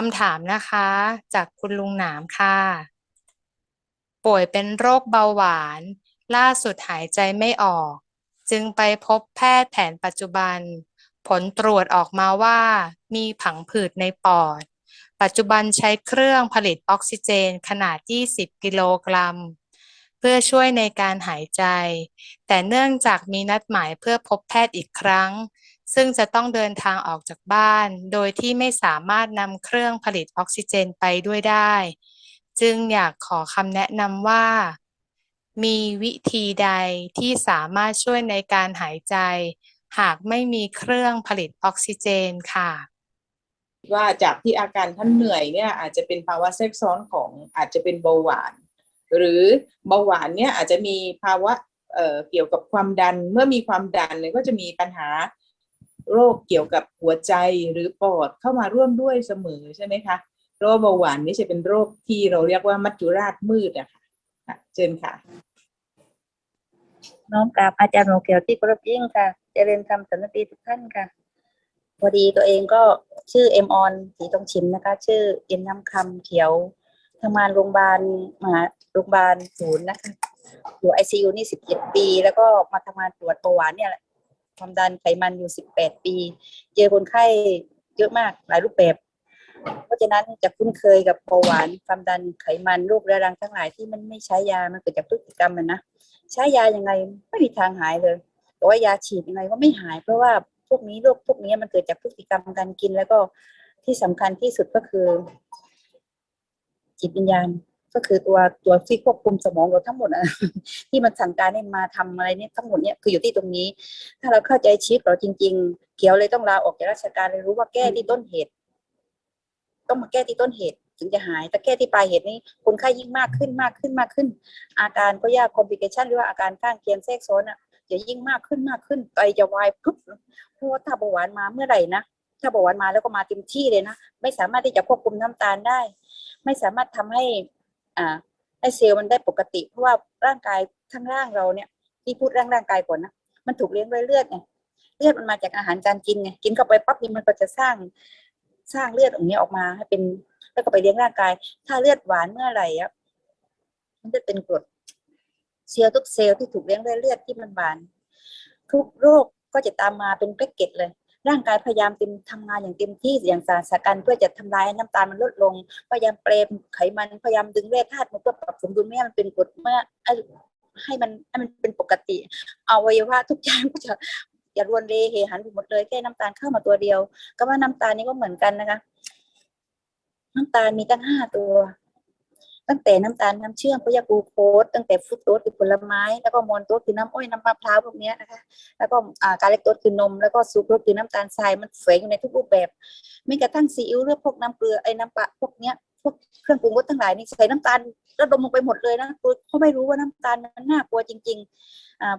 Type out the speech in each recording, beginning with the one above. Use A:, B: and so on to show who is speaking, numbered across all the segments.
A: คำถามนะคะ จากคุณลุงหนามค่ะ ป่วยเป็นโรคเบาหวาน ล่าสุดหายใจไม่ออก จึงไปพบแพทย์แผนปัจจุบัน ผลตรวจออกมาว่ามีผังผืดในปอด ปัจจุบันใช้เครื่องผลิตออกซิเจนขนาด 20 กิโลกรัม เพื่อช่วยในการหายใจ แต่เนื่องจากมีนัดหมายเพื่อพบแพทย์อีกครั้ง ซึ่งจะต้องเดินทางออกจากบ้าน โดยที่ไม่สามารถนำเครื่องผลิตออกซิเจนไปด้วยได้ จึงอยากขอคำแนะนำว่า มีวิธีใดที่สามารถช่วยในการหายใจ หากไม่มีเครื่องผลิตออกซิเจนค่ะ
B: ว่าจากที่อาการท่านเหนื่อยเนี่ยอาจจะเป็นภาวะแทรกซ้อนของอาจจะเป็นเบาหวาน หรือเบาหวานเนี่ยอาจจะมีภาวะเอ่อเกี่ยวกับความดันเมื่อมีความดันเนี่ยก็จะมีปัญหา โรคเกี่ยวกับหัวใจหรือปอดเข้ามาร่วมด้วยเสมอใช่ไหมคะโรคเบาหวานนี่จะเป็นโรคที่เราเรียกว่ามัจจุราชมืดอะค่ะค่ะเชิญค่ะ
C: น้อมกราบอาจารย์หมอเขียวที่เคารพยิ่งค่ะเจริญธรรมสันติทุกท่านค่ะพอดีตัวเองก็ชื่อเอ็มออนสีตองชิมนะคะ ชื่อเอ็นน้ำคำเขียวทำงานโรงพยาบาลมหาโรงพยาบาลศูนย์นะคะอยู่ไอซียูนี่สิบเจ็ดปี แล้วก็มาทำงานตรวจเบาหวานเนี่ยแหละ ความดันไขมันอยู่สิบแปดปี เจอคนไข้เยอะมากหลายรูปแบบ เพราะฉะนั้นจะคุ้นเคยกับเบาหวานความดันไขมันโรคเรื้อรังทั้งหลายที่มันไม่ใช้ยา มันเกิดจากพฤติกรรมมันนะ ใช้ยายังไงไม่มีทางหายเลย แต่ว่ายาฉีดยังไงก็ไม่หาย เพราะว่าพวกนี้โรคพวกนี้มันเกิดจากพฤติกรรมการกินแล้วก็ที่สำคัญที่สุดก็คือ จิตวิญญาณ ก็คือตัวตัวที่ควบคุมสมองเราทั้งหมดอะที่มันสั่งการให้มาทำอะไรเนี่ยทั้งหมดเนี่ยคืออยู่ที่ตรงนี้ ถ้าเราเข้าใจชีวิตเราจริง ๆ เขียวเลยต้องลาออกจากราชการเลยรู้ว่าแก้ที่ต้นเหตุ ต้องมาแก้ที่ต้นเหตุถึงจะหาย แต่แก้ที่ปลายเหตุนี้คนไข้ยิ่งมากขึ้นมากขึ้นมากขึ้น อาการก็ยากคอมพลิเคชันหรือว่าอาการข้างเคียงแทรกซ้อนอะจะยิ่งมากขึ้นมากขึ้นไตจะวายปุ๊บเพราะว่าถ้าเบาหวานมาเมื่อไหร่นะถ้าเบาหวานมาแล้วก็มาเต็มที่เลยนะไม่สามารถที่จะควบคุมน้ำตาลได้ ไม่สามารถทำให้ อ่าให้เซลล์มันได้ปกติ เพราะว่าร่างกายข้างล่างเราเนี่ยที่พูดร่างร่างกายก่อนนะมันถูกเลี้ยงด้วยเลือดไงเลือดมันมาจากอาหารการกินไงกินเข้าไปปั๊บนี่มันก็จะสร้างสร้างเลือดอย่างนี้ออกมาให้เป็นแล้วก็ไปเลี้ยงร่างกาย ถ้าเลือดหวานเมื่อไหร่อะมันจะเป็นกรดเซลล์ทุกเซลล์ที่ถูกเลี้ยงด้วยเลือดที่มันหวาน ทุกโรคก็จะตามมาเป็นแพ็กเกจเลย ร่างกายพยายามเต็มทำงานอย่างเต็มที่อย่างสารสกัดเพื่อจะทำลายให้น้ำตาลมันลดลง พยายามเปรมไขมันพยายามดึงแร่ธาตุมาเพื่อปรับสมดุลไม่ให้มันเป็นกรดเมื่อให้มันให้มันเป็นปกติอวัยวะทุกอย่างก็จะอย่ารวนเรเหหันไปหมดเลยแค่น้ำตาลเข้ามาตัวเดียว ก็ว่าน้ำตาลนี่ก็เหมือนกันนะคะ น้ำตาลมีตั้งห้าตัว ตั้งแต่น้ำตาลน้ำเชื่อมพยากรูโคสตั้งแต่ฟรุตโตสคือผลไม้ แล้วก็มอนโตสคือน้ำอ้อยน้ำมะพร้าวพวกเนี้ยนะคะแล้วก็การเล็กโตสคือนม แล้วก็ซูโครสคือน้ำตาลทรายมันแฝงอยู่ในทุกรูปแบบไม่กระทั่งซีอิ๊วหรือพวกน้ำเกลือไอ้น้ำปลาพวกเนี้ยพวกเครื่องปรุงรสทั้งหลายนี่ใส่น้ำตาลระดมลงไปหมดเลยนะเขาไม่รู้ว่าน้ำตาลมันน่ากลัวจริงๆอ่า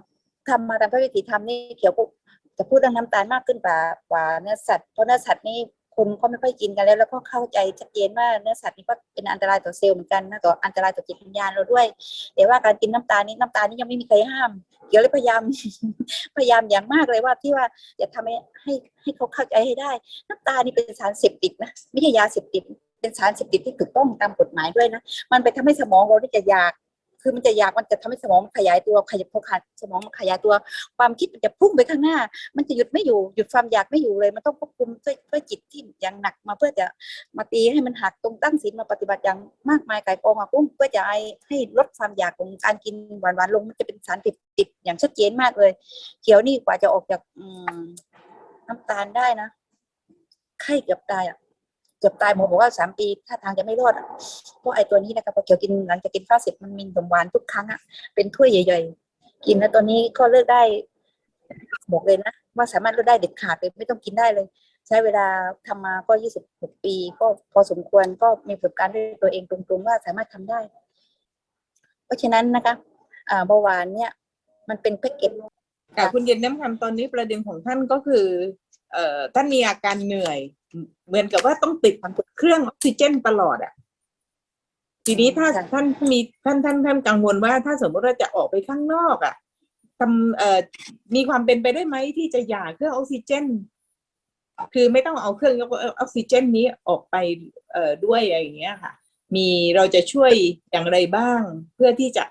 C: ทำมาตามพระวิถีธรรมนี่เขียวก็จะพูดเรื่องน้ำตาลมากขึ้นกว่ากว่าเนื้อสัตว์เพราะเนื้อสัตว์นี่ คนก็ไม่ค่อยกินกันแล้ว แล้วก็เข้าใจชัดเจนว่าเนื้อสัตว์นี่ก็เป็นอันตรายต่อเซลล์เหมือนกันนะต่ออันตรายต่อจิตวิญญาณเราด้วย แต่ว่าการกินน้ำตาลนี่น้ำตาลนี่ยังไม่มีใครห้ามเดี๋ยวเลยพยายามพยายามอย่างมากเลยว่าที่ว่าอย่าทำให้ให้ให้เขาเข้าใจให้ได้ น้ำตาลนี่เป็นสารเสพติดนะไม่ใช่ยาเสพติดเป็นสารเสพติดที่ถูกต้องตามกฎหมายด้วยนะ มันไปทำให้สมองเราที่จะอยาก คือมันจะอยากมันจะทำให้สมองขยายตัวขยับพอขาดสมองมันขยายตัว ความคิดมันจะพุ่งไปข้างหน้า มันจะหยุดไม่อยู่หยุดความอยากไม่อยู่เลย มันต้องควบคุมด้วยด้วยจิตที่อย่างหนักมาเพื่อจะมาตีให้มันหักตรงตั้งศีลมาปฏิบัติอย่างมากมายไก่กองมาพุ่งเพื่อจะให้ให้ลดความอยากของการกินหวานๆลงมันจะเป็นสารติดติดอย่างชัดเจนมากเลยเขียวนี่กว่าจะออกจากน้ำตาลได้นะไข้เกือบตายอะ กือบตายหมอบอกว่าสามปีถ้าทางจะไม่รอดเพราะไอ้ตัวนี้นะครับพอเขียวกินหลังจากกินข้าวเสร็จมันมีนมหวานทุกครั้งอะเป็นถ้วยใหญ่ ๆ กินแล้วตอนนี้ก็เลิกได้บอกเลยนะว่าสามารถลดได้เด็ดขาดเลยไม่ต้องกินได้เลย ใช้เวลาทำมาก็ยี่สิบหกปี ก็พอสมควรก็มีประสบการณ์ด้วยตัวเองตรงๆว่าสามารถทำได้ เพราะฉะนั้นนะคะเบาหวานเนี่ย มันเป็นแพ็กเกจ
B: แต่คุณเย็นน้ำคำตอนนี้ประเด็นของท่านก็คือ ท่านมีอาการเหนื่อย เหมือนกับว่าต้องติดเครื่องออกซิเจนตลอดอะทีนี้ถ้า
C: ค่ะ
B: ท่านมีท่านท่านท่านกังวลว่า ถ้าสมมติเราจะออกไปข้างนอกอะทำเอ่อมีความเป็นไปได้ไหมที่จะหย่าเครื่องออกซิเจน คือไม่ต้องเอาเครื่องยกออกซิเจนนี้ออกไปเอ่อด้วยอะไรอย่างเงี้ยค่ะ มีเราจะช่วยอย่างไรบ้าง เพื่อที่จะ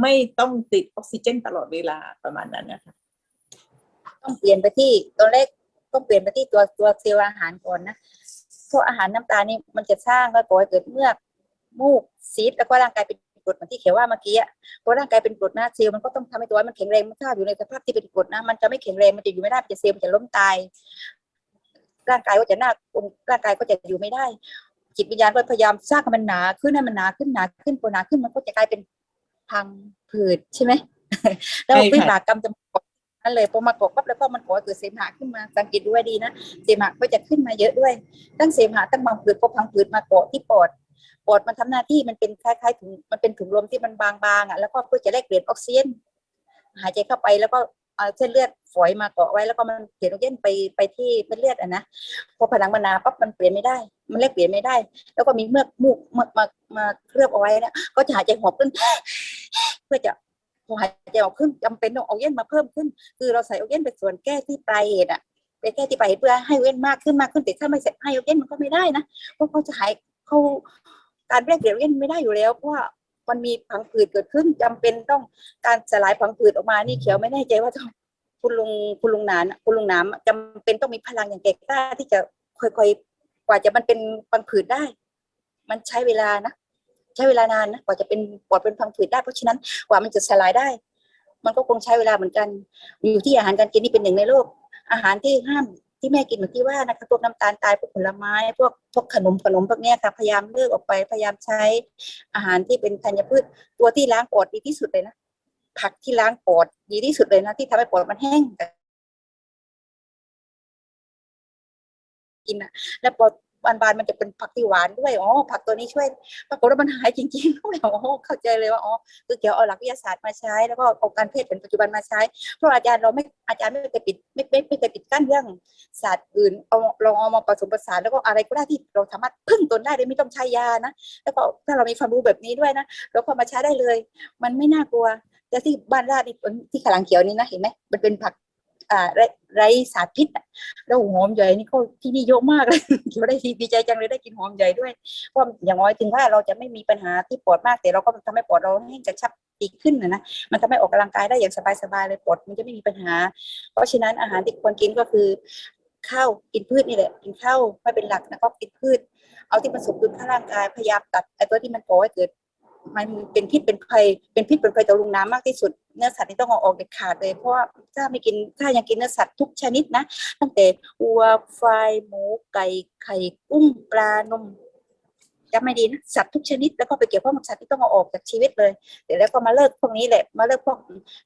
B: ไม่ต้องติดออกซิเจนตลอดเวลาประมาณนั้นนะคะ
C: ต้องเปลี่ยนไปที่ตัวเลข ต้องเปลี่ยนไปที่ตัวตัวเซลล์อาหารก่อนนะเพราะอาหารน้ำตาลนี่มันจะสร้างก็ก่อให้เกิดเมือกมูกซีดแล้วก็ร่างกายเป็นกรดเหมือนที่เขียนว่าเมื่อกี้อะเพราะร่างกายเป็นกรดนะเซลล์มันก็ต้องทำให้ตัวมันแข็งแรงมันถ้าอยู่ในสภาพที่เป็นกรดนะมันจะไม่แข็งแรงมันจะอยู่ไม่ได้มันจะเซลล์มันจะล้มตาย ร่างกายก็จะหน้าร่างกายก็จะอยู่ไม่ได้ จิตวิญญาณก็พยายามสร้างให้มันหนาขึ้นให้มันหนาขึ้นหนาขึ้นพอหนาขึ้นมันก็จะกลายเป็นพังผืดใช่ไหมแล้ว
B: ใช่ค่ะ
C: วิบากกรรมจะมาเกาะ นั่นเลยพอมาเกาะปั๊บแล้วก็มันก่อเกิดเสมหะขึ้นมาสังเกตดูให้ดีนะเสมหะก็จะขึ้นมาเยอะด้วย ตั้งเสมหะตั้งบางผืดพอพังผืดมาเกาะที่ปอดปอดมันทำหน้าที่มันเป็นคล้ายๆถุงมันเป็นถุงลมที่มันบางๆอะแล้วก็เพื่อจะแลกเปลี่ยนออกซิเจนหายใจเข้าไปแล้วก็เอาเส้นเลือดฝอยมาเกาะไว้แล้วก็มันเปลี่ยนออกซิเจนไปไปที่เส้นเลือดอะนะพอผนังมันหนาปั๊บมันเปลี่ยนไม่ได้ มันแลกเปลี่ยนไม่ได้ แล้วก็มีเมือกมูกมามามาเคลือบเอาไว้นะก็จะหายใจหอบขึ้น เพื่อจะพอ หายใจออกขึ้นจำเป็นต้องเอาออกซิเจนมาเพิ่มขึ้น คือเราใส่ออกซิเจนเป็นส่วนแก้ที่ปลายเหตุอะไปแก้ที่ปลายเหตุเพื่อให้ออกซิเจนมากขึ้นมากขึ้นแต่ถ้าไม่ใส่ให้ออกซิเจนมันก็ไม่ได้นะเพราะเขาจะหายเขาการแลกเปลี่ยนออกซิเจนไม่ได้อยู่แล้วเพราะว่ามันมีผังผืดเกิดขึ้นจำเป็นต้องการสลายผังผืดออกมานี่เขียวไม่แน่ใจว่าคุณลุงคุณลุงนานคุณลุงนามจำเป็นต้องมีพลังอย่างแก่กล้าที่จะค่อยๆกว่าจะมันเป็นผังผืดได้ มันใช้เวลานะ ใช้เวลานานนะกว่าจะเป็นปอดเป็นพังผืดได้เพราะฉะนั้นกว่ามันจะสลายได้ มันก็คงใช้เวลาเหมือนกัน อยู่ที่อาหารการกินนี่เป็นหนึ่งในโลก อาหารที่ห้ามที่แม่กินเหมือนที่ว่านะคะพวกน้ำตาลตายพวกผลไม้ พวกพวกขนมขนมพวกนี้ค่ะพยายามเลิกออกไปพยายามใช้อาหารที่เป็นธัญพืช ตัวที่ล้างปอดดีที่สุดเลยนะผักที่ล้างปอดดีที่สุดเลยนะที่ทำให้ปอดมันแห้งกินอะแล้วปอด บานๆมันจะเป็นผักที่หวานด้วยอ๋อผักตัวนี้ช่วยปรากฏว่ามันหายจริงๆด้วยอ๋อเข้าใจเลยว่าอ๋อคือเกี่ยวเอาหลักวิทยาศาสตร์มาใช้ แล้วก็เอาการแพทย์เป็นปัจจุบันมาใช้ เพราะอาจารย์เราไม่อาจารย์ไม่เคยปิดไม่ไม่ไม่เคยปิดกั้นเรื่องศาสตร์อื่นเอาเราเอามาผสมผสานแล้วก็อะไรก็ได้ที่เราสามารถพึ่งตนได้โดยไม่ต้องใช้ยานะแล้วก็ถ้าเรามีความรู้แบบนี้ด้วยนะเราก็มาใช้ได้เลย มันไม่น่ากลัวแต่ที่บ้านราดนี่ที่ขลังเขียวนี่นะเห็นไหมมันเป็นผัก ไรไรสารพิษอะแล้วหอมใหญ่นี่ก็ที่นี่เยอะมากเลยเขียวได้ดีใจจังเลยได้กินหอมใหญ่ด้วยเพราะอย่างน้อยถึงว่าเราจะไม่มีปัญหาที่ปอดมาก แต่เราก็ทำให้ปอดเราแห้งกระชับดีขึ้นนะนะมันทำให้ออกกำลังกายได้อย่างสบายๆเลยปอดมันจะไม่มีปัญหา เพราะฉะนั้นอาหารที่ควรกินก็คือข้าวกินพืชนี่แหละกินข้าวไม่เป็นหลักนะก็กินพืช เอาที่มันสมดุลข้างร่างกายพยายามตัดไอ้ตัวที่มันก่อให้เกิด มันเป็นพิษเป็นภัยเป็นพิษเป็นภัยต่อลุงน้ำมากที่สุดเนื้อสัตว์นี่ต้องเอาออกเด็ดขาดเลยเพราะว่าถ้าไม่กินถ้ายังกินเนื้อสัตว์ทุกชนิดนะ ตั้งแต่วัวควายหมูไก่ไข่กุ้งปลานมจำไม่ดีนะสัตว์ทุกชนิดแล้วก็ไปเกี่ยวข้องกับสัตว์ที่ต้องเอาออกจากชีวิตเลยเดี๋ยวแล้วก็มาเลิกพวกนี้แหละมาเลิกพวก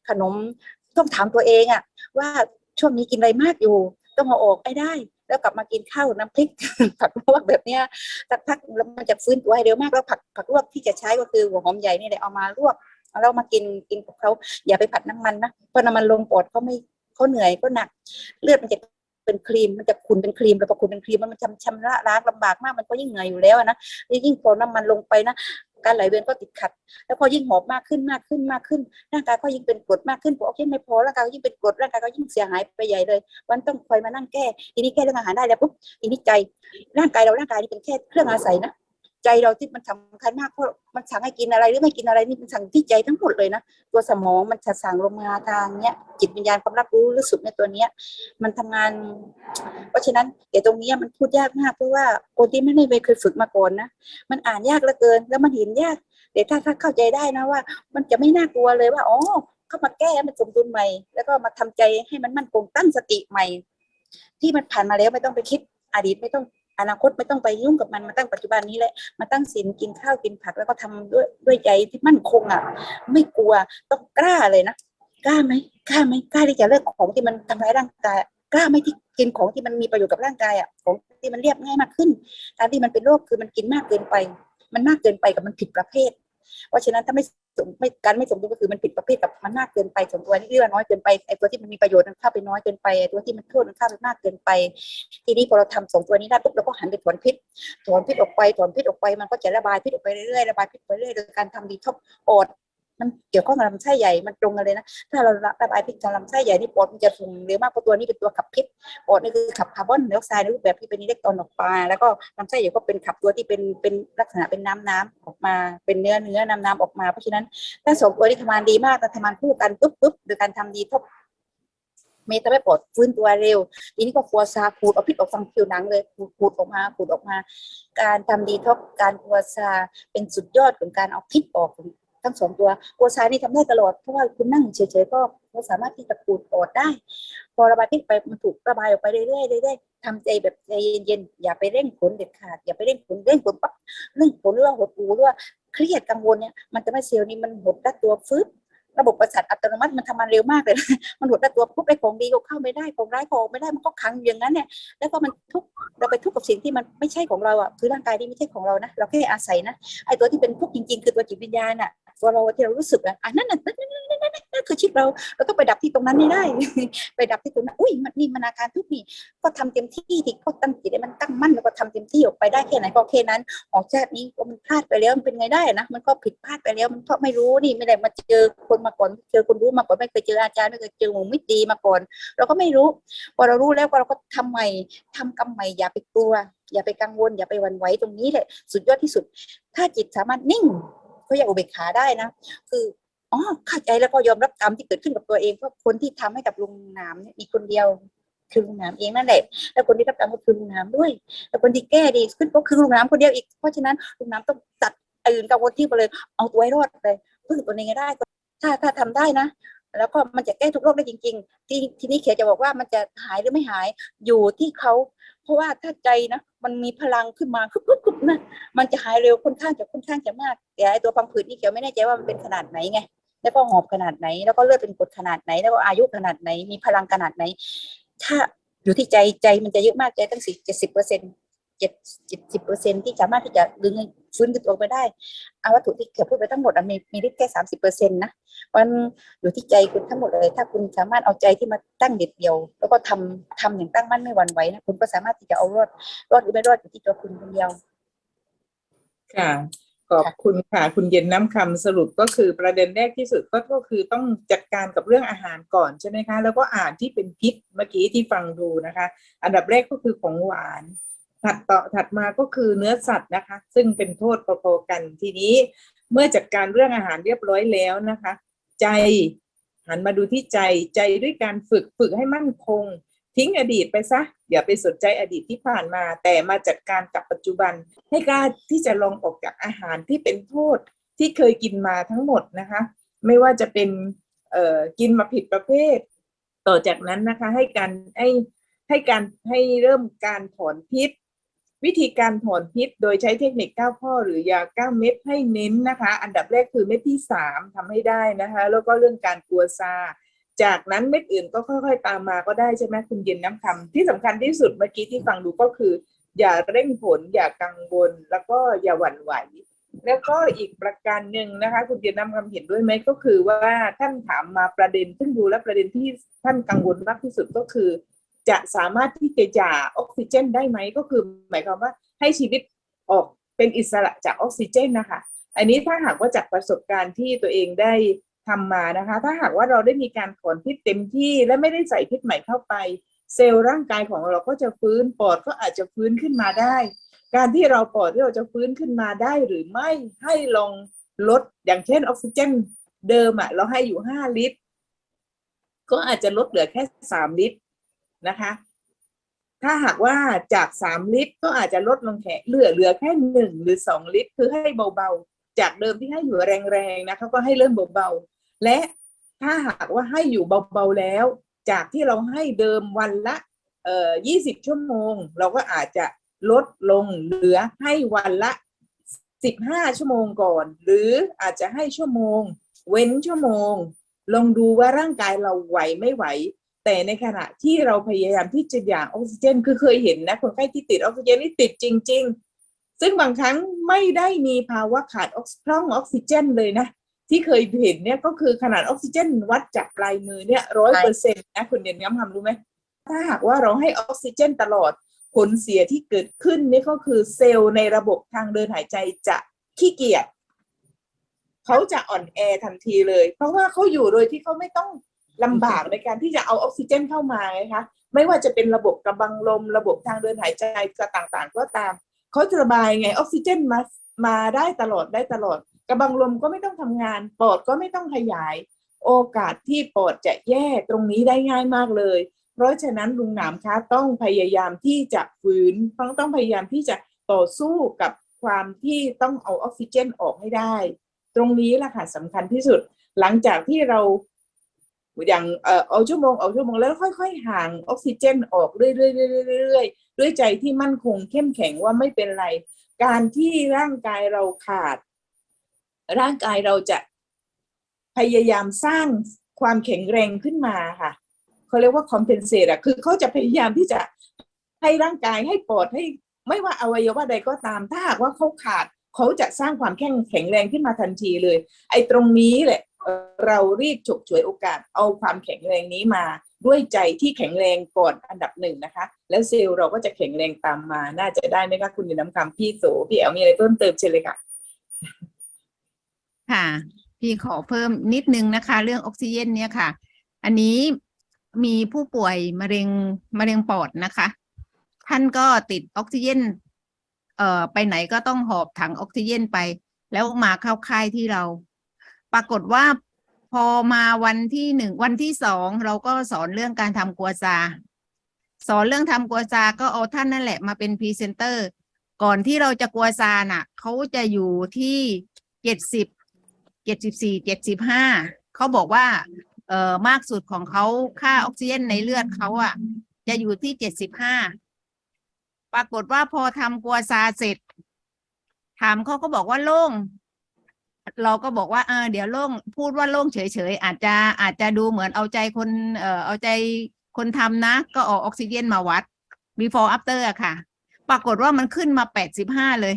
C: ขนมต้องถามตัวเองอะว่าช่วงนี้กินอะไรมากอยู่ ต้องเอาออกให้ได้ แล้วกลับมากินข้าวน้ำพริก ผักลวกแบบเนี้ยสักพักแล้วมันจะฟื้นตัวให้เร็วมากแล้วผักผักลวกที่จะใช้ก็คือหัวหอมใหญ่นี่แหละเอามาลวกเรามากินกินกับเขาอย่าไปผัดน้ำมันนะเพราะน้ำมันลงปอดเขาไม่เขาเหนื่อยก็หนัก เลือดมันจะเป็นครีมมันจะขุนเป็นครีมแล้วพอขุนเป็นครีมมันมันชำชำระล้างลำบากมากมันก็ยิ่งเหนื่อยอยู่แล้วนะยิ่งพอน้ำมันลงไปนะ การไหลเวียนก็ติดขัด แล้วพอยิ่งหอบมากขึ้นมากขึ้นมากขึ้น ร่างกายก็ยิ่งเป็นกรดมากขึ้นพอออกซิเจนไม่พอร่างกายก็ยิ่งเป็นกรดร่างกายก็ยิ่งเสียหายไปใหญ่เลย มันต้องคอยมานั่งแก้ ทีนี้แก้เรื่องอาหารได้แล้วปุ๊บทีนี้ใจ ร่างกายเราร่างกายนี่เป็นแค่เครื่องอาศัยนะ ใจเราที่มันสำคัญมากเพราะมันสั่งให้กินอะไรหรือไม่กินอะไรนี่มันสั่งที่ใจทั้งหมดเลยนะตัวสมองมันจะสั่งลงมาทางเนี้ยจิตวิญญาณความรับรู้รู้สึกในตัวเนี้ย มันทำงาน เพราะฉะนั้นเดี๋ยวตรงนี้มันพูดยากมากเพราะว่าคนที่ไม่ได้เคยฝึกมาก่อนนะมันอ่านยากเหลือเกิน แล้วมันเห็นยากแต่ถ้าถ้าเข้าใจได้นะว่า มันจะไม่น่ากลัวเลยว่าอ๋อเข้ามาแก้มันสมดุลใหม่ แล้วก็มาทำใจให้มันมั่นคงตั้งสติใหม่ ที่มันผ่านมาแล้วไม่ต้องไปคิดอดีตไม่ต้อง อนาคตไม่ต้องไปยุ่งกับมันมาตั้งปัจจุบันนี้แหละมาตั้งศีลกินข้าวกินผักแล้วก็ทำด้วยด้วยใจที่มั่นคงอะ ไม่กลัวต้องกล้าเลยนะกล้าไหมกล้าไหมกล้าที่จะเลิกของที่มันทำร้ายร่างกายกล้าไหมที่กินของที่มันมีประโยชน์กับร่างกายอะของที่มันเรียบง่ายมากขึ้นการที่มันเป็นโรคคือมันกินมากเกินไป มันมากเกินไปกับมันผิดประเภท เพราะฉะนั้นถ้าไม่ไม่การไม่สมดุลก็คือมันผิดประเภทกับมันมากเกินไปส่งตัวนี่เรียกว่าน้อยเกินไปไอ้ตัวที่มันมีประโยชน์มันเข้าไปน้อยเกินไปไอ้ตัวที่มันโทษมันเข้าไปมากเกินไป ทีนี้พอเราทำสองตัวนี้ได้ปุ๊บเราก็หันไปถอนพิษถอนพิษออกไปถอนพิษออกไปมันก็จะระบายพิษออกไปเรื่อยๆระบายพิษไปเรื่อยโดยการทำดีท็อกปอด มันเกี่ยวข้องกับลำไส้ใหญ่มันตรงกันเลยนะถ้าเราระบายพิษทางลำไส้ใหญ่นี่ปอดมันจะส่งเร็วมากเพราะตัวนี้เป็นตัวขับพิษปอดนี่คือขับคาร์บอนไดออกไซด์ในรูปแบบที่เป็นอิเล็กตรอนออกมาแล้วก็ลำไส้ใหญ่ก็เป็นขับตัวที่เป็นเป็นลักษณะเป็นน้ำน้ำออกมาเป็นเนื้อเนื้อน้ำน้ำออกมา เพราะฉะนั้นถ้าสองตัวนี้ทำงานดีมากแต่ทำงานคู่กันปุ๊บปุ๊บโดยการทำดีทบเมตาไม่ปอดฟื้นตัวเร็ว ทีนี้ก็ครัวซาขูดเอาพิษออกทางผิวหนังเลยขูดขูดออกมาขูดออกมา การทำดีท็อกการครัวซาเป็นสุดยอดของการเอาพิษออก ทั้งสองตัวครัวซ้ายนี่ทำได้ตลอดเพราะว่าคุณนั่งเฉยๆก็ก็สามารถที่จะขูดอดได้ พอระบายพิษไปมันถูกระบายออกไปเรื่อยๆเรื่อยๆทำใจแบบใจเย็นๆอย่าไปเร่งผลเด็ดขาดอย่าไปเร่งผลเร่งผลปั๊บเร่งผลหรือว่าหดหูหรือว่าเครียดกังวลเนี่ยมันจะไม่เซลล์นี้มันหดรัดตัวฟึบระบบประสาทอัตโนมัติมันทำงานเร็วมากเลย มันหดรัดตัวปุ๊บไอ้ของดีก็เข้าไม่ได้ ของร้ายก็ออกไม่ได้ มันก็ขังอย่างนั้นเนี่ย แล้วก็มันทุกเราไปทุกกับสิ่งที่มันไม่ใช่ของเราอะ คือร่างกายที่ไม่ใช่ของเรานะ เราแค่อาศัยนะ ไอ้ตัวที่เป็นทุกจริง ๆ คือตัวจิตวิญญาณอะ ตัวเราที่เรารู้สึกอะอันนั้นน่ะนั่นนั่นนั่นนั่นนั่นคือชีวิตเราเราต้องไปดับที่ตรงนั้นให้ได้ ไปดับที่ตรงนั้นอุ้ยมันนี่มันอาการทุกนี่ก็ทำเต็มที่ที่ก็ตั้งจิตให้มันตั้งมั่นแล้วก็ทำเต็มที่ออกไปได้แค่ไหนก็แค่นั้น ออกชาตินี้ก็มันพลาดไปแล้วมันเป็นไงได้นะมันก็ผิดพลาดไปแล้ว มันก็ไม่รู้นี่ไม่ได้มาเจอคนมาก่อนเจอคนรู้มาก่อนไม่เคยเจออาจารย์ไม่เคยเจอหมู่มิตรดีมาก่อน เราก็ไม่รู้พอเรารู้แล้วก็เราก็ทำใหม่ทำกรรมใหม่อย่าไปกลัวอย่าไปกังวลอย่าไปหวั่นไหวตรงนี้แหละสุดยอดที่สุด ถ้าจิตสามารถนิ่ง ก็อย่าอุเบกขาได้นะ คืออ๋อเข้าใจแล้วก็ยอมรับกรรมที่เกิดขึ้นกับตัวเองเพราะคนที่ทำให้กับลุงนามเนี่ยมีคนเดียวคือลุงนามเองนั่นแหละ แล้วคนที่รับกรรมก็คือลุงนามด้วย แล้วคนที่แก้ดีขึ้นก็คือลุงนามคนเดียวอีก เพราะฉะนั้นลุงนามต้องตัดอื่นกังวลที่ไปเลย เอาตัวให้รอดเลยพึ่งตัวเองได้ ถ้าถ้าทำได้นะ แล้วก็มันจะแก้ทุกโรคได้จริง ๆ ที่ทีนี้เขียจะบอกว่ามันจะหายหรือไม่หายอยู่ที่เขา เพราะว่าถ้าใจนะมันมีพลังขึ้นมาคึบคึบคึบนะมันจะหายเร็วค่อนข้างจะค่อนข้างจะมากแต่ไอตัวพังผืดนี่เขียวไม่แน่ใจว่ามันเป็นขนาดไหนไงแล้วก็หอบขนาดไหน แล้วก็เลือดเป็นกรดขนาดไหน แล้วก็อายุขนาดไหนมีพลังขนาดไหน ถ้าอยู่ที่ใจใจมันจะเยอะมากใจตั้งสี่เจ็ดสิบเปอร์เซ็นต์ เจ็ดเจ็ดสิบเปอร์เซ็นที่สามารถที่จะดึงฟื้นขึ้นตัวไปได้เอาวัตถุที่เขียพูดไปทั้งหมดอะมีมีฤทธิ์แค่สามสิบเปอร์เซ็นต์นะมันอยู่ที่ใจคุณทั้งหมดเลย ถ้าคุณสามารถเอาใจที่มาตั้งเด็ดเดียว แล้วก็ทำทำอย่างตั้งมั่นไม่หวั่นไหวนะคุณก็สามารถที่จะเอารอดรอดหรือไม่รอดอยู่ที่ตัวคุณคนเดียว
B: ค่ะขอบคุณค่ะคุณเย็นน้ำคำสรุปก็คือประเด็นแรกที่สุดก็ก็คือต้องจัดการกับเรื่องอาหารก่อนใช่ไหมคะ แล้วก็อ่านที่เป็นพิษเมื่อกี้ที่ฟังดูนะคะ อันดับแรกก็คือของหวาน ถัดต่อถัดมาก็คือเนื้อสัตว์นะคะ ซึ่งเป็นโทษพอๆกันทีนี้เมื่อจัดการเรื่องอาหารเรียบร้อยแล้วนะคะ ใจหันมาดูที่ใจใจด้วยการฝึกฝึกให้มั่นคง ทิ้งอดีตไปซะอย่าไปสนใจอดีตที่ผ่านมา แต่มาจัดการกับปัจจุบัน ให้กล้าที่จะลองออกจากอาหารที่เป็นโทษที่เคยกินมาทั้งหมดนะคะ ไม่ว่าจะเป็นเออกินมาผิดประเภท ต่อจากนั้นนะคะให้การให้ให้การให้เริ่มการถอนพิษ วิธีการถอนพิษโดยใช้เทคนิค 9 ข้อหรือยา 9 เม็ดให้เน้นนะคะ อันดับแรกคือเม็ดที่ 3ทำให้ได้นะคะ แล้วก็เรื่องการกลัวซา จากนั้นเม็ดอื่นก็ค่อย ๆ ตามมาก็ได้ใช่ไหมคุณเย็นน้ำคำที่สำคัญที่สุดเมื่อกี้ที่ฟังดูก็คือ อย่าเร่งผล อย่ากังวล แล้วก็อย่าหวั่นไหว แล้วก็อีกประการหนึ่งนะคะ คุณเย็นน้ำคำเห็นด้วยไหมก็คือว่าท่านถามมาประเด็น ซึ่งดูแล้วประเด็นที่ท่านกังวลมากที่สุดก็คือ จะสามารถที่จะหย่าออกซิเจนได้ไหมก็คือ หมายความว่าให้ชีวิตออกเป็นอิสระจากออกซิเจนนะคะ อันนี้ถ้าหากว่าจากประสบการณ์ที่ตัวเองได้ทำมานะคะ ถ้าหากว่าเราได้มีการถอนพิษเต็มที่และไม่ได้ใส่พิษใหม่เข้าไป เซลล์ร่างกายของเราก็จะฟื้นปอดก็อาจจะฟื้นขึ้นมาได้ การที่เราปอดที่เราจะฟื้นขึ้นมาได้หรือไม่ให้ลองลดอย่างเช่นออกซิเจนเดิมอะเราให้อยู่ห้าลิตร ก็อาจจะลดเหลือแค่สามลิตร นะคะ ถ้าหากว่าจากสามลิตรก็อาจจะลดลงแค่เหลือเหลือแค่หนึ่งหรือสองลิตร คือให้เบาๆ จากเดิมที่ให้อยู่แรงๆนะคะก็ให้เริ่มเบาๆ และถ้าหากว่าให้อยู่เบาๆแล้ว จากที่เราให้เดิมวันละเอ่อยี่สิบชั่วโมง เราก็อาจจะลดลงเหลือให้วันละสิบห้าชั่วโมงก่อน หรืออาจจะให้ชั่วโมง เว้นชั่วโมง ลองดูว่าร่างกายเราไหวไม่ไหว แต่ในขณะที่เราพยายามที่จะหย่างออกซิเจน คือเคยเห็นนะคนไข้ที่ติดออกซิเจนนี่ติดจริง ๆ ซึ่งบางครั้งไม่ได้มีภาวะขาดออกซิพร่องออกซิเจนเลยนะ ที่เคยเห็นเนี่ยก็คือขนาดออกซิเจน วัดจากปลายมือเนี่ยร้อยเปอร์เซ็นต์นะคุณเด่นย้ำทำรู้ไหมถ้าหากว่าเราให้ออกซิเจนตลอดผลเสียที่เกิดขึ้นนี่ก็คือเซลล์ในระบบทางเดินหายใจจะขี้เกียจเขาจะอ่อนแอทันทีเลย เพราะว่าเขาอยู่โดยที่เขาไม่ต้อง ลำบากในการที่จะเอาออกซิเจนเข้ามาไงคะไม่ว่าจะเป็นระบบกระบังลม ระบบทางเดินหายใจก็ต่างๆ ก็ตามเขาจะระบายไงออกซิเจนมามาได้ตลอดได้ตลอด กระบังลมก็ไม่ต้องทำงาน ปอดก็ไม่ต้องขยาย โอกาสที่ปอดจะแย่ตรงนี้ได้ง่ายมากเลย เพราะฉะนั้นลุงหนามคะต้องพยายามที่จะฝืนต้องต้องพยายามที่จะต่อสู้กับความที่ต้องเอาออกซิเจนออกให้ได้ ตรงนี้แหละค่ะสำคัญที่สุด หลังจากที่เรา อย่างเอ่อเอาชั่วโมงเอาชั่วโมงแล้วค่อยๆห่างออกซิเจนออกเรื่อยๆเรื่อยๆเรื่อยๆด้วยใจที่มั่นคงเข้มแข็งว่าไม่เป็นไร การที่ร่างกายเราขาด ร่างกายเราจะพยายามสร้างความแข็งแรงขึ้นมาค่ะเขาเรียกว่า compensate อะคือเขาจะพยายามที่จะให้ร่างกายให้ปอดให้ไม่ว่าอวัยวะใดก็ตาม ถ้าหากว่าเขาขาดเขาจะสร้างความแข็งแข็งแรงขึ้นมาทันทีเลย ไอ้ตรงนี้แหละ เอ่อเรารีบฉกฉวยโอกาสเอาความแข็งแรงนี้มาด้วยใจที่แข็งแรงก่อนอันดับหนึ่งนะคะ แล้วเซลล์เราก็จะแข็งแรงตามมา น่าจะได้ไหมคะคุณดินน้ำคำพี่โสพี่แอลมีอะไรเพิ่มเติมเชิญเลยค่ะ
D: ค่ะ พี่ขอเพิ่มนิดนึงนะคะ เรื่องออกซิเจนเนี่ยค่ะ อันนี้มีผู้ป่วยมะเร็งมะเร็งปอดนะคะ ท่านก็ติดออกซิเจนเอ่อไปไหนก็ต้องหอบถังออกซิเจนไป แล้วมาเข้าค่ายที่เรา ปรากฏว่าพอมาวันที่หนึ่งวันที่สองเราก็สอนเรื่องการทำกัวซา สอนเรื่องทำกัวจาก็เอาท่านนั่นแหละมาเป็นพรีเซนเตอร์ ก่อนที่เราจะกัวซาน่ะเขาจะอยู่ที่เจ็ดสิบเจ็ดสิบสี่เจ็ดสิบห้าเขาบอกว่าเอ่อมากสุดของเขาค่าออกซิเจนในเลือดเขาอะ จะอยู่ที่เจ็ดสิบห้าปรากฏว่าพอทำกัวซาเสร็จ ถามเขาก็บอกว่าโล่ง เราก็บอกว่าเออเดี๋ยวโล่งพูดว่าโล่งเฉยๆอาจจะอาจจะดูเหมือนเอาใจคนเอ่อเอาใจคนทำนะ ก็เอาออกซิเจนมาวัด before after อะค่ะ ปรากฏว่ามันขึ้นมาแปดสิบห้าเลย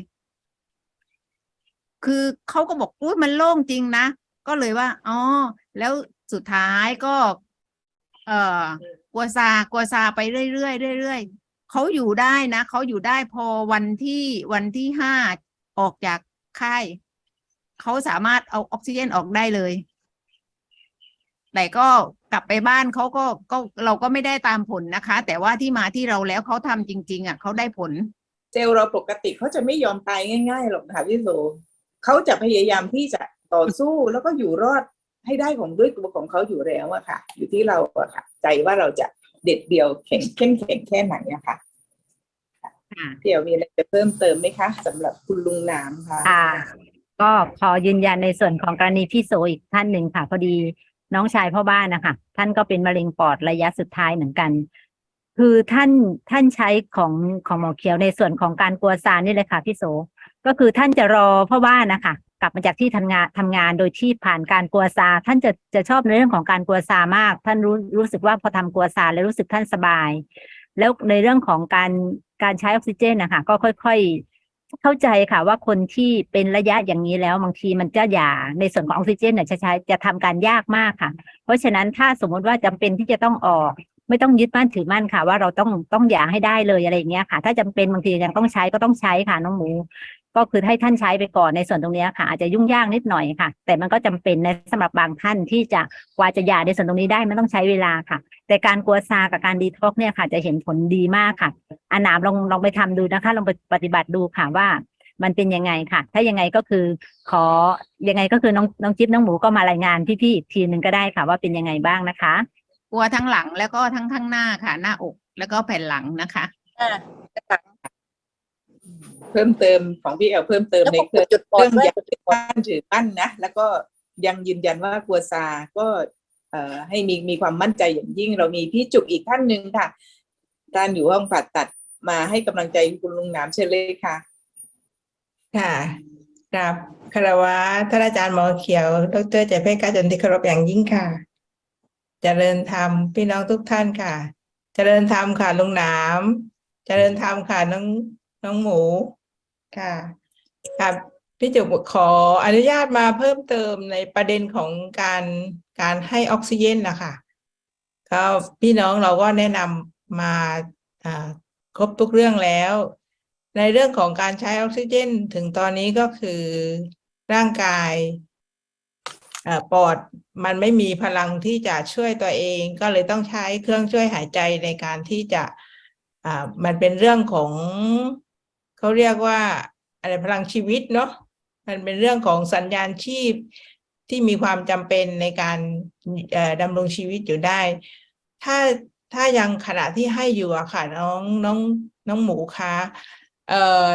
D: คือเขาก็บอกอุ้ยมันโล่งจริงนะ ก็เลยว่าอ๋อแล้วสุดท้ายก็ เอ่อกัวซากัวซาไปเรื่อยๆเรื่อยๆเขาอยู่ได้นะเขาอยู่ได้พอวันที่วันที่ห้าออกจากค่าย เขาสามารถเอาออกซิเจนออกได้เลย แต่ก็กลับไปบ้านเขาก็ก็เราก็ไม่ได้ตามผลนะคะ แต่ว่าที่มาที่เราแล้วเขาทำจริง ๆ อะเขาได้ผล
B: เซลล์เราปกติเขาจะไม่ยอมตายง่ายๆหรอกค่ะพี่โสเขาจะพยายามที่จะต่อสู้แล้วก็อยู่รอดให้ได้ของด้วยตัวของเขาอยู่แล้วอะค่ะ อยู่ที่เราอะค่ะ ใจว่าเราจะเด็ดเดี่ยวแข็งเข้มแข็งแค่ไหนอะค่ะ
D: ค่ะ
B: พี่เอ๋มีอะไรจะเพิ่มเติมไหมคะสำหรับคุณลุงหนามค่ะ
E: ค่ะ ก็ขอยืนยันในส่วนของกรณีพี่โสอีกท่านหนึ่งค่ะ พอดีน้องชายพ่อบ้านนะคะท่านก็เป็นมะเร็งปอดระยะสุดท้ายเหมือนกัน คือท่านท่านใช้ของของหมอเขียวในส่วนของการกลัวซานนี่เลยค่ะพี่โสก็คือท่านจะรอพ่อบ้านนะคะกลับมาจากที่ทำงานทำงานโดยที่ผ่านการกลัวซา ท่านจะจะชอบในเรื่องของการกลัวซามาก ท่านรู้รู้สึกว่าพอทำกลัวซาแล้วรู้สึกท่านสบาย แล้วในเรื่องของการการใช้ออกซิเจนนะคะก็ค่อย ๆ เข้าใจค่ะว่าคนที่เป็นระยะอย่างนี้แล้วบางทีมันจะหยาในส่วนของออกซิเจนเนี่ยจะใช้จะทำการยากมากค่ะ เพราะฉะนั้นถ้าสมมติว่าจำเป็นที่จะต้องออก ไม่ต้องยึดมั่นถือมั่นค่ะ ว่าเราต้องต้องหยาให้ได้เลยอะไรอย่างเงี้ยค่ะ ถ้าจำเป็นบางทียังต้องใช้ก็ต้องใช้ค่ะน้องหมู ก็คือให้ท่านใช้ไปก่อนในส่วนตรงนี้ค่ะ อาจจะยุ่งยากนิดหน่อยค่ะ แต่มันก็จำเป็นในสำหรับบางท่านที่จะกว่าจะหยาในส่วนตรงนี้ได้มันต้องใช้เวลาค่ะ แต่การกลัวซากับการดีท็อกเนี่ยค่ะจะเห็นผลดีมากค่ะอาหนามลองลองไปทำดูนะคะ ลองไปปฏิบัติดูค่ะว่ามันเป็นยังไงค่ะ ถ้ายังไงก็คือ ขอยังไงก็คือน้องน้องจิ๊บน้องหมูก็มารายงานพี่ๆอีกทีหนึ่งก็ได้ค่ะ ว่าเป็นยังไงบ้างนะคะ
D: กลัวทั้งหลังแล้วก็ทั้งข้างหน้าค่ะ หน้าอก แล้วก็แผ่นหลังนะคะ
C: อ่า
B: เพิ่มเติมของพี่เอ๋เพิ่มเติม
C: แล้ว
B: ใน
C: ก็
B: เครื่อง
C: จุดปอด
B: เรื่อง
C: ด้วย
B: ยันถือมั่นถือมั่นนะแล้วก็ยังยืนยันว่ากลัวซาก็เอ่อ ให้มีมีความมั่นใจอย่างยิ่ง เรามีพี่จุกอีกท่านหนึ่งค่ะท่านอยู่ห้องผ่าตัดมาให้กำลังใจคุณลุงนามเชิญเลยค่ะ
F: ค่ะกราบคารวะท่านอาจารย์หมอเขียว ดรใจเพชรกาจนที่เคารพอย่างยิ่งค่ะเจริญธรรมพี่น้องทุกท่านค่ะเจริญธรรมค่ะลุงหนามเจริญธรรมค่ะน้องน้องหมูค่ะครับพี่จุกขออนุญาตมาเพิ่มเติมในประเด็นของการ การให้ออกซิเจนนะคะก็พี่น้องเราก็แนะนำมาครบทุกเรื่องแล้ว ในเรื่องของการใช้ออกซิเจน ถึงตอนนี้ก็คือร่างกายอปอดมันไม่มีพลังที่จะช่วยตัวเอง ก็เลยต้องใช้เครื่องช่วยหายใจในการที่จะมันเป็นเรื่องของเขาเรียกว่าอะไรพลังชีวิตเนาะมันเป็นเรื่องของสัญญาณชีพ ที่มีความจำเป็นในการดำรงชีวิตอยู่ได้ ถ้าถ้ายังขณะที่ให้อยู่อะค่ะน้องน้องน้องหมูคะเอ่อ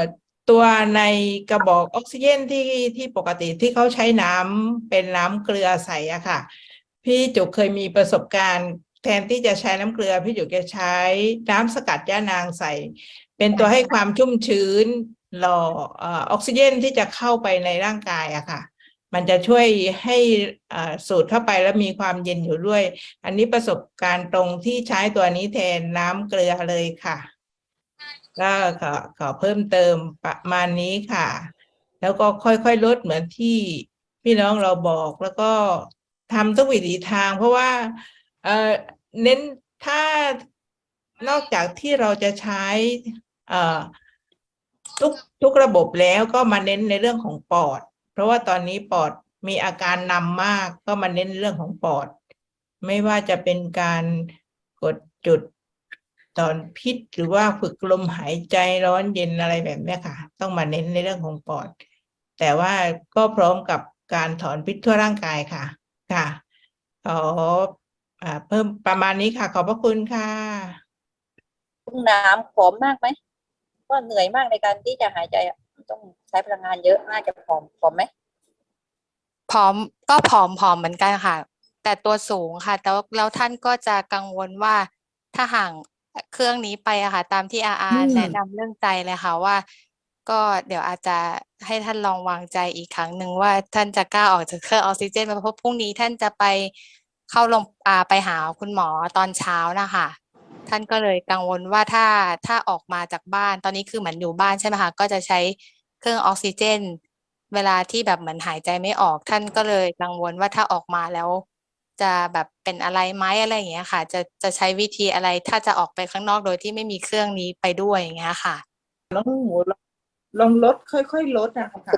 F: ตัวในกระบอกออกซิเจนที่ที่ปกติที่เขาใช้น้ำเป็นน้ำเกลือใสอะค่ะ พี่จุกเคยมีประสบการณ์ แทนที่จะใช้น้ำเกลือ พี่จุกจะใช้น้ำสกัดย่านางใส่ เป็นตัวให้ความชุ่มชื้นหล่อออกซิเจนที่จะเข้าไปในร่างกายอะค่ะ มันจะช่วยให้สูดเข้าไปแล้วมีความเย็นอยู่ด้วย อันนี้ประสบการณ์ตรงที่ใช้ตัวนี้แทนน้ำเกลือเลยค่ะ ก็ขอขอเพิ่มเติมประมาณนี้ค่ะ แล้วก็ค่อยๆลดเหมือนที่พี่น้องเราบอกแล้วก็ทำทุกวิถีทาง เพราะว่าเเน้นถ้านอกจากที่เราจะใช้ทุกทุกระบบแล้วก็มาเน้นในเรื่องของปอด ราะว่าตอนนี้ปอดมีอาการนำมากก็มาเน้นเรื่องของปอด ไม่ว่าจะเป็นการกดจุดตอนพิษหรือว่าฝึกลมหายใจร้อนเย็นอะไรแบบนี้ค่ะ ต้องมาเน้นในเรื่องของปอด แต่ว่าก็พร้อมกับการถอนพิษทั่วร่างกายค่ะค่ะขออเพิ่มประมาณนี้ค่ะ ขอบพระคุณค่ะ
C: น้ำผอมมากไหมก็เหนื่อยมากในการที่จะหายใจอะ ต้องใช้พลังงานเยอะน่าจะผอมผอมไหม
A: ผอมก็ผอมผอมเหมือนกันค่ะ แต่ตัวสูงค่ะแต่ว่าแล้วท่านก็จะกังวลว่าถ้าห่างเครื่องนี้ไปอะค่ะ ตามที่อาอา
B: อืม
A: แนะนำเรื่องใจเลยค่ะว่า ก็เดี๋ยวอาจจะให้ท่านลองวางใจอีกครั้งหนึ่งว่าท่านจะกล้าออกจากเครื่องออกซิเจนไหมเพราะพรุ่งนี้ท่านจะไปเข้าโรงอ่าไปหาคุณหมอตอนเช้านะคะ ท่านก็เลยกังวลว่าถ้าถ้าออกมาจากบ้านตอนนี้คือเหมือนอยู่บ้านใช่ไหมคะก็จะใช้เครื่องออกซิเจน เวลาที่แบบเหมือนหายใจไม่ออก ท่านก็เลยกังวลว่าถ้าออกมาแล้ว จะแบบเป็นอะไรไหมอะไรอย่างเงี้ยค่ะ จะจะใช้วิธีอะไรถ้าจะออกไปข้างนอกโดยที่ไม่มีเครื่องนี้ไปด้วยอย่างเงี้ยค่ะ
B: น้องหมูลองลองลดค่อยๆลดนะคะ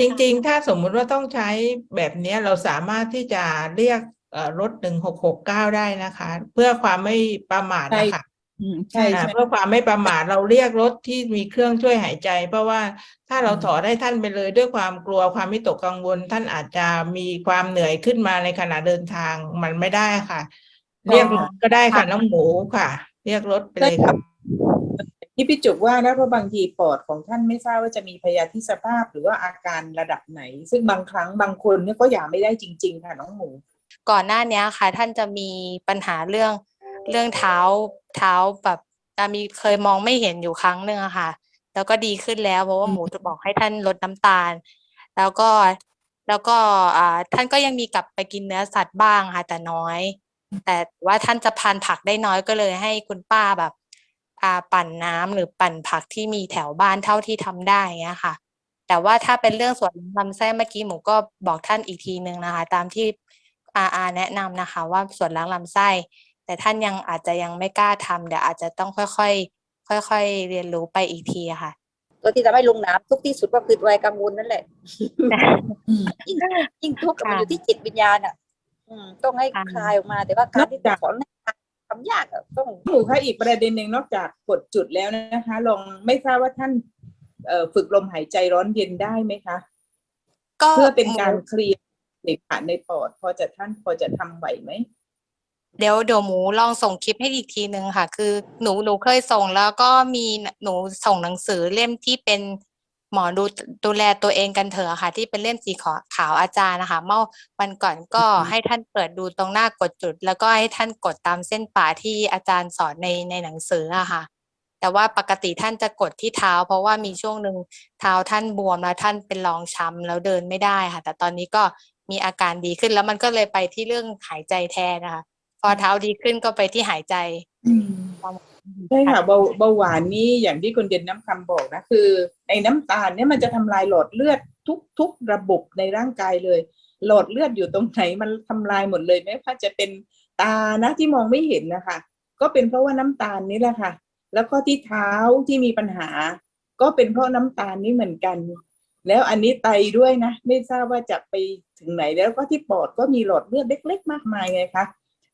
F: จริง ๆ ถ้าสมมุติว่าต้องใช้แบบเนี้ยเราสามารถที่จะเรียกเอ่อ รถหนึ่งหกหกเก้าได้นะคะ เพื่อความไม่ประมาทนะคะ
D: อืม
B: ใช่
F: อ่า
B: ใช่
F: เพื่อความไม่ประมาทเราเรียกรถที่มีเครื่องช่วยหายใจ เพราะว่าถ้าเราถอดให้ท่านไปเลยด้วยความกลัวความวิตกกังวล ท่านอาจจะมีความเหนื่อยขึ้นมาในขณะเดินทางมันไม่ได้ค่ะ เรียกรถก็ได้ค่ะน้องหมูค่ะ เรียกรถไปเลยค่ะ
B: ที่พี่จุกว่านะเพราะบางทีปอดของท่านไม่ทราบว่าจะมีพยาธิสภาพ หรือว่าอาการระดับไหน ซึ่งบางครั้งบางคนเนี่ยก็อยากไม่ได้จริง ๆ ค่ะน้องหมู
A: ก่อนหน้าเนี้ยค่ะท่านจะมีปัญหาเรื่องเรื่องเท้าเท้าแบบอะมีเคยมองไม่เห็นอยู่ครั้งหนึ่งอะค่ะ แล้วก็ดีขึ้นแล้วเพราะว่าหมูจะบอกให้ท่านลดน้ำตาล แล้วก็แล้วก็อ่าท่านก็ยังมีกลับไปกินเนื้อสัตว์บ้างค่ะ แต่น้อย แต่ว่าท่านจะทานผักได้น้อยก็เลยให้คุณป้าแบบอ่าปั่นน้ำหรือปั่นผักที่มีแถวบ้านเท่าที่ทำได้อย่างเงี้ยค่ะ แต่ว่าถ้าเป็นเรื่องส่วนลำไส้เมื่อกี้หมูก็บอกท่านอีกทีนึงนะคะ ตามที่ อาอาแนะนำนะคะ ว่าส่วนล้างลำไส้ แต่ท่านยังอาจจะยังไม่กล้าทำเดี๋ยวอาจจะต้องค่อยๆค่อยๆเรียนรู้ไปอีกทีอะค่ะ
C: ตัวที่ทำให้ลุงน้ำทุกข์ที่สุดก็คือวัยกังวลนั่นแหละ ยิ่งยิ่งทุกข์อะมันอยู่ที่จิตวิญญาณอะอืมต้องให้
A: ค่ะ
C: คลายออกมาแต่ว่าการที่
B: นอกจาก
C: จะสอนให้คลายทำยากอะต้อง
B: หมูคะอีกประเด็นหนึ่งนอกจากกดจุดแล้วนะคะ ลองไม่ทราบว่าท่านเอ่อฝึกลมหายใจร้อนเย็นได้ไหมคะ
A: ก็
B: เพื่อเป็นการ
A: หมู
B: เคลียร์ เสมหะในปอดพอจะท่านพอจะทำไหวไหม
A: เดี๋ยวเดี๋ยวหมูลองส่งคลิปให้อีกทีนึงค่ะ คือหนูหนูเคยส่งแล้วก็มีหนูส่งหนังสือเล่มที่เป็นหมอดูดูแลตัวเองกันเถอะค่ะ ที่เป็นเล่มสีขาวขาวอาจารย์นะคะ เมื่อวันก่อนก็ให้ท่านเปิดดูตรงหน้ากดจุด แล้วก็ให้ท่านกดตามเส้นป่าที่อาจารย์สอนในในหนังสืออะค่ะ แต่ว่าปกติท่านจะกดที่เท้า เพราะว่ามีช่วงหนึ่งเท้าท่านบวมแล้วท่านเป็นรองช้ำแล้วเดินไม่ได้ค่ะ แต่ตอนนี้ก็ มีอาการดีขึ้นแล้วมันก็เลยไปที่เรื่องหายใจแทนนะคะ พอเท้าดีขึ้นก็ไปที่หายใจ
B: ใช่ค่ะเบาเบาหวานนี่อย่างที่คุณเด่นน้ำคำบอกนะคือ ในน้ำตาลเนี่ยมันจะทำลายหลอดเลือดทุกทุกระบบในร่างกายเลย หลอดเลือดอยู่ตรงไหนมันทำลายหมดเลยไม่ว่าจะเป็นตานะที่มองไม่เห็นนะคะ ก็เป็นเพราะว่าน้ำตาลนี่แหละค่ะ แล้วก็ที่เท้าที่มีปัญหา ก็เป็นเพราะน้ำตาลนี่เหมือนกัน แล้วอันนี้ไตด้วยนะ ไม่ทราบว่าจะไป ถึงไหนแล้วก็ที่ปอดก็มีหลอดเลือดเล็ก ๆ มากมายไงคะ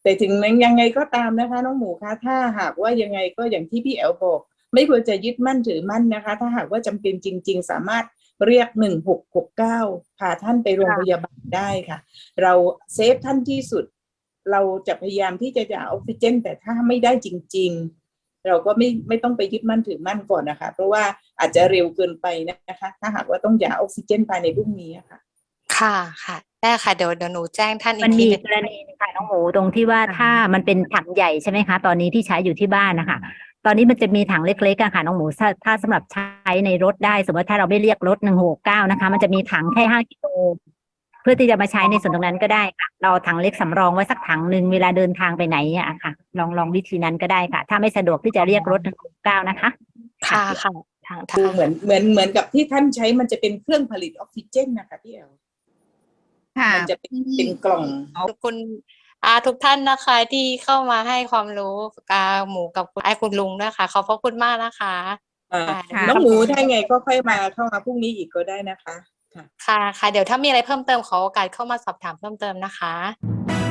B: แต่ถึงนั้นยังไงก็ตามนะคะน้องหมูคะถ้าหากว่ายังไงก็อย่างที่พี่แอลบอก ไม่ควรจะยึดมั่นถือมั่นนะคะ ถ้าหากว่าจำเป็นจริง ๆ สามารถเรียกหนึ่งหกหกเก้าพาท่านไปโรงพยาบาลได้ค่ะ เราเซฟท่านที่สุด เราจะพยายามที่จะจ่าออกซิเจน แต่ถ้าไม่ได้จริง ๆ เราก็ไม่ไม่ต้องไปยึดมั่นถือมั่นก่อนนะคะ เพราะว่าอาจจะเร็วเกินไปนะคะ ถ้าหากว่าต้องหยาออกซิเจนภายในพรุ่งนี้อะค่ะ
A: ค่ะค่ะได้ค่ะเดี๋ยวเดี๋ยวหนูแจ้งท่านอี
E: มั
A: ก
E: น
A: ที
E: มี
A: หนึง
E: กรณีหนึงค่ะน้องหมูตรงที่ว่าถ้ามันเป็นถังใหญ่ใช่ไหมคะ ตอนนี้ที่ใช้อยู่ที่บ้านนะคะตอนนี้มันจะมีถังเล็กๆอะค่ะน้องหมูถ้าถ้าสำหรับใช้ในรถได้ สมมติถ้าเราไม่เรียกรถหนึ่งหกเก้านะคะ มันจะมีถังแค่ห้ากิโลเพื่อที่จะมาใช้ในส่วนตรงนั้นก็ได้ค่ะ เราเอาถังเล็กสำรองไว้สักถังหนึ่งเวลาเดินทางไปไหนอะค่ะ ลองลองวิธีนั้นก็ได้ค่ะ ถ้าไม่สะดวกที่จะเรียกรถหนึ่งหกเก้านะคะ
A: ค่ะค่ะทางทา
B: ดู
A: ง
B: เหมือนเหมือนเหมือนกับที่ท่านใช้มันจะเป็นเครื่องผลิตออกซิเจนนะคะพี่แอล
D: ค่ะ
B: มันจะเป็นเป็นกล่อง
A: ขอบคุณอาทุกท่านนะคะที่เข้ามาให้ความรู้กาหมูกับคุณไอ้คุณลุงด้วยค่ะขอบพระคุณมากนะคะ
B: อ่า
A: ค่ะ
B: น้องหมูถ้าไงก็ค่อยมาเข้ามาพรุ่งนี้อีกก็ได้นะคะ
A: ค่ะค่ะ เดี๋ยวถ้ามีอะไรเพิ่มเติมขอโอกาสเข้ามาสอบถามเพิ่มเติมนะคะ